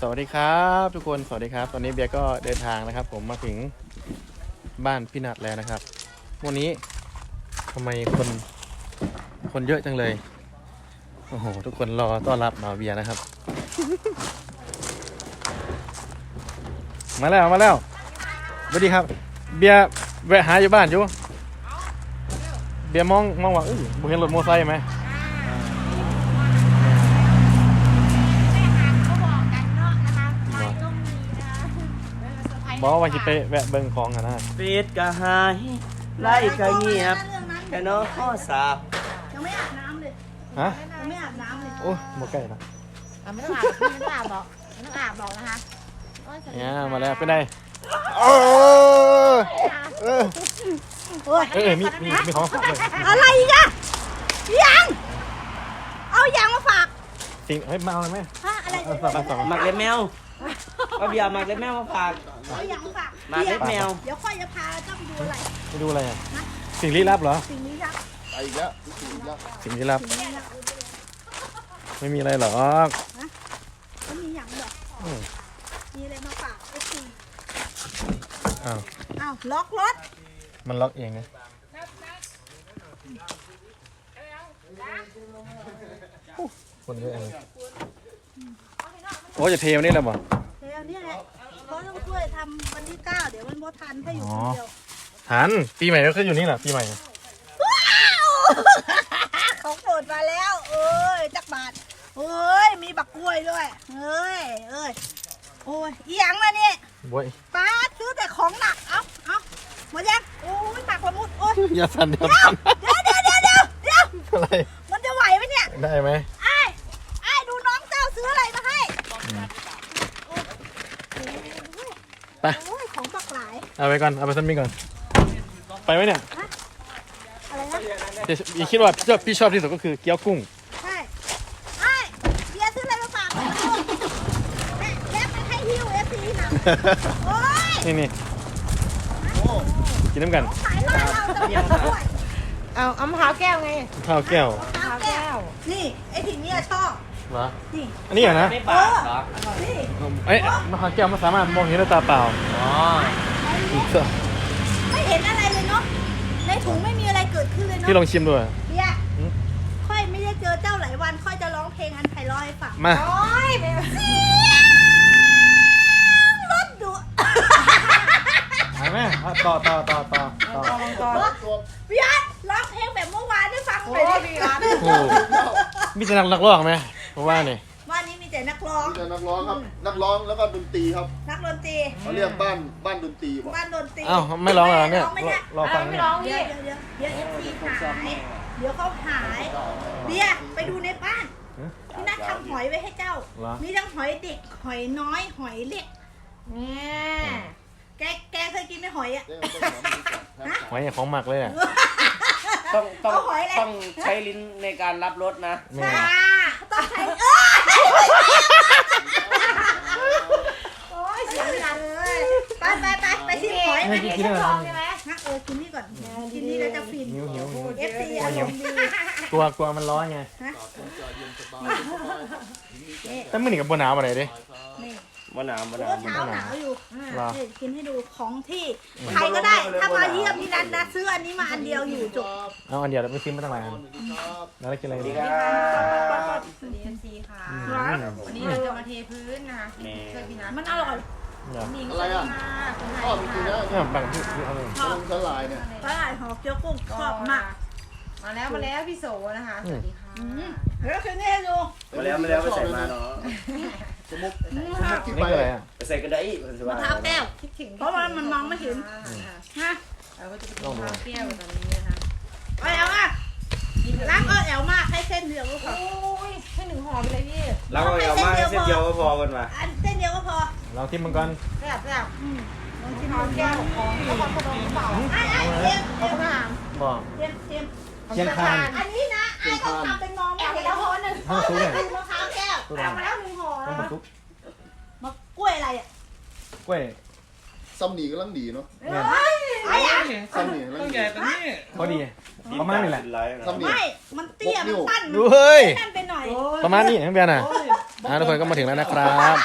สวัสดีครับทุกคนสวัสดีครับ ตอนนี้เบียร์ก็เดินทางนะครับ ผมมาถึงบ้านพี่นัดแล้วนะครับ วันนี้ทำไมคนคนเยอะจังเลยโอ้โหทุกคนรอต้อนรับมาเบียร์นะครับ มาแล้วมาแล้วสวัสดีครับ เบียร์แวะหาอยู่บ้านอยู่เบียร์มองมองว่าเอ้ยบ่เห็นรถมอเตอร์ไซค์ไหม เขาบอกกันเนาะนะคะไปก็มีนะเออเซอร์ไพรส์ บอกว่าสิไปแวะเบิ่งของอะนะปิดก็หายไล่ก็เงียบเรื่องนั้นแค่น้อข้อสาบยังไม่อาบน้ำเลยฮะยังไม่อาบน้ำเลยโอ้ยบ่ใกล้นะอะไม่ต้องอาบพี่ไม่ต้องอาบหรอกไม่ต้องอาบหรอกนะคะโอ้สสดีเนี่ยค่ะมาแล้วเป็นไงเออเออโอ้ยเออมีมีมีของฝากเลยอะไรอีกอะยังเอายังมาฝากสิ่งเฮ้ยมาเอาเลยไหมฮะอะไรเอาฝากมาฝากหมักเล็บแมว เอาเบียร์หมักเล็บแมวมาฝากเอายังมาฝากหมักเล็บแมว เดี๋ยวค่อยจะพาเจ้าไปดูอะไร ไปดูอะไรอะ สิ่งลี้ลับเหรอ สิ่งนี้ครับไปอีกแล้วอีกแล้วสิ่งลี้ลับ สิ่งนี้ครับไม่มีอะไรหรอกมันมีอย่างแบบอืมมีอะไรมาฝากไอ้ทีอ้าว อ้าวล็อกรถมันล็อกเองนะคนเยอะเลยโอ้จะเทมันนี่แล้วบ่เที่เก้าเดี๋ยวมันโมทันถ้าอยู่คนเดียวหันปีใหม่ก็ขึ้นอยู่นี่แหละปีใหม่ว้าวเขาโผล่มาแล้ว เอ้ยจักบาทเอ้ยมีบักกล้วยด้วยเอ้ยเอ้ยโอ้ยอีหยังมาเนี่ยบวยป้าซื้อแต่ของหนักเอ้าเอ้าหมดยังโอ้ยหนักละมุดโอ้ยอย่าสั่นเดี๋ยวสั่นเดี๋ยวเดี๋ยวเดี๋ยวเดี๋ยวเดี๋ยวอะไรมันจะไหวไหมเนี่ยได้ไหมไอ้ไอ้ายดูน้องเจ้าซื้ออะไรมาให้ไปโอ้ยของ บักหลาย เอาไปก่อน เอาไปซัมมิ่งก่อน ไปไหมเนี่ยอะไรนะเดี๋ยวอีคิดว่าพี่ชอบพี่ชอบที่สุดก็คือเกี๊ยวกุ้ง ใช่ไอ้ายเบียร์ซื้ออะไรมาฝากหน่อยลูกแม่แยกไปให้ฮิวเอฟซีนะโอ้ยนี่นี่กินน้ำกันขายบ้านเราจะไม่ด้วยเอาเอามะพร้าวแก้วไงข้าวแก้วข้าวแก้ว นี่ ไอ้ถิ่นเนี่ยชอบ เหรอนี่อันนี้เหรอนะไม่บาดเหรอนี่เอ้ยมะขามแก้วมันสามารถมองเห็นด้วยตาเปล่าอ๋อไม่เห็นอะไรเลยเนาะในถุงไม่มีอะไรเกิดขึ้นเลยเนาะพี่ลองชิมด้วยเบียร์หืมค่อยไม่ได้เจอเจ้าหลายวันค่อยจะร้องเพลงอันไพเราะให้ฟังมาโอ้ยไม่เสียงรถดุไปไหมเอาต่อต่อต่อต่อต่อตอนตัวเบียร์ร้องเพลงแบบเมื่อวานให้ฟังหโอ้น่อยยดิพี่รักโอ้โหมีแต่นักนักร้องไหม เพราะว่านี่วันนี้มีแต่นักร้องนี่แต่นักร้องครับ นักร้องแล้วก็ดนตรีครับนักดนตรี เขาเรียกบ้านบ้านดนตรีบอกบ้านดนตรีอ้าวไม่ร้องเหรอเนี่ยร้องไม่ได้รอฟังไม่เนี่ยร้องเดี๋พี่ยวเดี๋ยวเดี๋ยวเดี๋ยวเอฟซีหายเดี๋ยวเขาหายเบียร์ไปดูในบ้านพี่นัททำหอยไว้ให้เจ้า เหรอ มีทั้งหอยเด็ก หอยน้อย หอยเล็ก เนี่ยแกแกเคยกินไหมหอยอะเรียกว่าต้นหอมดีกว่าครับหอยของหมักเลยอะต้องต้องเอาหอยอะไร ต้องใช้ลิ้นในการรับรสนะแม่ อ่าต้องใช้เออโอ้ยเสียงดังเลยไปไปไปไปชิมหอย ให้กินกินได้ไหม ลองใช่ไหม นะเออ กินนี่ก่อนกินนี่แล้วจะฟินหิวหิวหิวเอฟซีอารมณ์ดีกลัวกลัวมันร้อนไงฮะแต่มื่อนี่กับบนหนาวอะไรดินี่มะนาวมะโอ้นาว เช้าหนาวอยู่เหรอนี่กินให้ดูของที่ใครก็ได้ถ้ามาเยี่ยมที่นัทนะซื้ออันนี้มาอันเดียวอยู่จบเอาอันเดียวเราไปซิมมาตั้งหลายอันครับแล้วเรากินอะไรสวัสดีดีครับสวัสดีเอ็นซีค่ะอืมวันนี้เราจะมาเทพื้นนะคะนี่ช่วยพี่นัทมันอร่อย เนี่ยหนิงอะไรอะค่ะคุณไทชอบจริงๆนะเนี่ยบางที่ที่เอาเลยขนมสลายเนี่ยปลาไหลหอมเกี๊ยวกุ้งชอบมากมาแล้วมาแล้วพี่โสนะคะ สวัสดีค่ะเดี๋ยวคืนนี้ให้ดูมาแล้วมาแล้วไปใส่มาเนาะสมุกสมุกที่นี่ไปคืออะไรอะไปใส่กระไดมันสบายมะพร้าวแก้วคิดถึงเพราะว่ามันมองไม่เห็นฮะเราก็จะไปกินข้าวแก้วตอนนี้นะคะเอาแอลอะรักเออแอลมากให้เส้นเดียวก็พอโอ้ยให้หนึ่งห่อไปเลยพี่เราก็เอามาให้เส้นเดียวก็พอกันมาอันเส้นเดียวก็พอ ลองทิมมันก่อนแซ่บแซ่บอืมลองชิมข้าวดูแก้วของนครพนมหรือเปล่าไอ้ไอ้เทียมเขาก็ถามบอกเทียมเทียมเชียงคานอันนี้นะไอ้ต้องทำเป็นมองไม่เห็นแล้วห่อหนึ่งห้าซุปเนี่ยมะพร้าวแก้วตัวเอาดำมาแล้วหนึ่งห่อต้นะมปลาซุปมะกล้วยอะไรอะกล้วยซ้ำหนีก็ลังดีเนาะเนี่ยไอ้อะซ้ำหนีกำลังดีพอดีประมาณนี้แหละซ้ำหนีไม่มันเตี้ยมันสั้นดูเฮ้ยสั้นไปหน่อยประมาณนี้ทั้งเบียร์น่ะอ่าทุกคนก็มาถึงแล้วนะครับ